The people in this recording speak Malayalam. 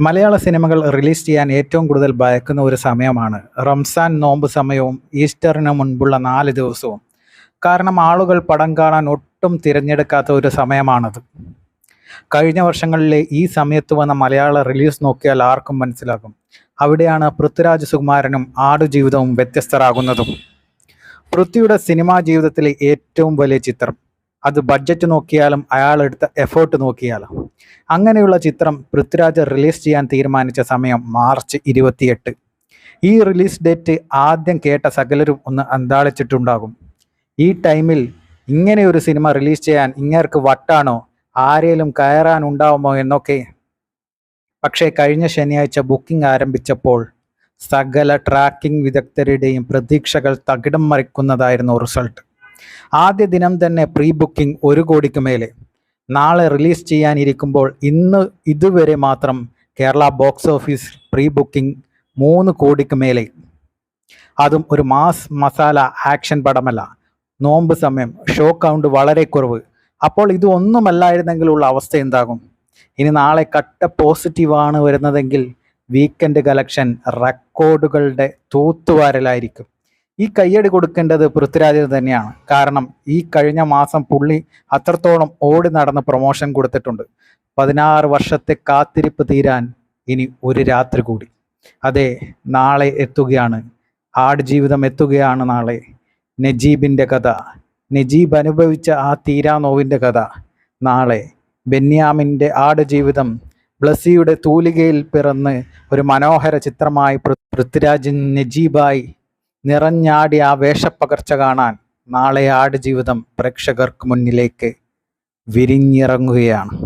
മലയാള സിനിമകൾ റിലീസ് ചെയ്യാൻ ഏറ്റവും കൂടുതൽ ഭയക്കുന്ന ഒരു സമയമാണ്. റംസാൻ നോമ്പ് സമയവും ഈസ്റ്ററിന് മുൻപുള്ള നാല് ദിവസവും. കാരണം ആളുകൾ പടം കാണാൻ ഒട്ടും തിരഞ്ഞെടുക്കാത്ത ഒരു സമയമാണത്. കഴിഞ്ഞ വർഷങ്ങളിലെ ഈ സമയത്ത് വന്ന മലയാള റിലീസ് നോക്കിയാൽ ആർക്കും മനസ്സിലാകും. അവിടെയാണ് പൃഥ്വിരാജ് സുകുമാരനും ആടുജീവിതവും വ്യത്യസ്തരാകുന്നതും. പൃഥ്വിയുടെ സിനിമാ ജീവിതത്തിലെ ഏറ്റവും വലിയ ചിത്രം. അത് ബഡ്ജറ്റ് നോക്കിയാലും അയാളെടുത്ത എഫേർട്ട് നോക്കിയാലും. അങ്ങനെയുള്ള ചിത്രം പൃഥ്വിരാജ് റിലീസ് ചെയ്യാൻ തീരുമാനിച്ച സമയം മാർച്ച് ഇരുപത്തിയെട്ട്. ഈ റിലീസ് ഡേറ്റ് ആദ്യം കേട്ട സകലരും ഒന്ന് അന്താളിച്ചിട്ടുണ്ടാകും. ഈ ടൈമിൽ ഇങ്ങനെ ഒരു സിനിമ റിലീസ് ചെയ്യാൻ ഇങ്ങേർക്ക് വട്ടാണോ? ആരേലും കയറാനുണ്ടാവുമോ എന്നൊക്കെ. പക്ഷേ കഴിഞ്ഞ ശനിയാഴ്ച ബുക്കിംഗ് ആരംഭിച്ചപ്പോൾ സകല ട്രാക്കിംഗ് വിദഗ്ധരുടെയും പ്രതീക്ഷകൾ തകിടം മറിക്കുന്നതായിരുന്നു റിസൾട്ട്. ആദ്യ ദിനം തന്നെ പ്രീ ബുക്കിംഗ് ഒരു കോടിക്ക് മേലെ. നാളെ റിലീസ് ചെയ്യാനിരിക്കുമ്പോൾ ഇന്ന് ഇതുവരെ മാത്രം Kerala box office pre booking മൂന്ന് കോടിക്ക് മേലെ. അതും ഒരു മാസ് മസാല ആക്ഷൻ പടമല്ല. നോമ്പ് സമയം ഷോ കൗണ്ട് വളരെ കുറവ്. അപ്പോൾ ഇത് ഒന്നുമല്ലായിരുന്നെങ്കിലുള്ള അവസ്ഥ എന്താകും? ഇനി നാളെ കട്ട പോസിറ്റീവാണ് വരുന്നതെങ്കിൽ വീക്കെൻഡ് കളക്ഷൻ റെക്കോർഡുകളുടെ തൂത്തുവാരലായിരിക്കും. ഈ കയ്യടി കൊടുക്കേണ്ടത് പൃഥ്വിരാജിന് തന്നെയാണ്. കാരണം ഈ കഴിഞ്ഞ മാസം പുള്ളി അത്രത്തോളം ഓടി നടന്ന് പ്രൊമോഷൻ കൊടുത്തിട്ടുണ്ട്. പതിനാറ് വർഷത്തെ കാത്തിരിപ്പ് തീരാൻ ഇനി ഒരു രാത്രി കൂടി. അതെ നാളെ എത്തുകയാണ്. ആടുജീവിതം എത്തുകയാണ് നാളെ. നജീബിന്റെ കഥ. നജീബ് അനുഭവിച്ച ആ തീരാ നോവിന്റെ കഥ. നാളെ ബെന്യാമിന്റെ ആടുജീവിതം ബ്ലസ്സിയുടെ തൂലികയിൽ പിറന്ന് ഒരു മനോഹര ചിത്രമായി പൃഥ്വിരാജൻ നജീബായി നിറഞ്ഞാടി ആ വേഷപ്പകർച്ച കാണാൻ നാളെ ആടുജീവിതം പ്രേക്ഷകർക്ക് മുന്നിലേക്ക് വിരിഞ്ഞിറങ്ങുകയാണ്.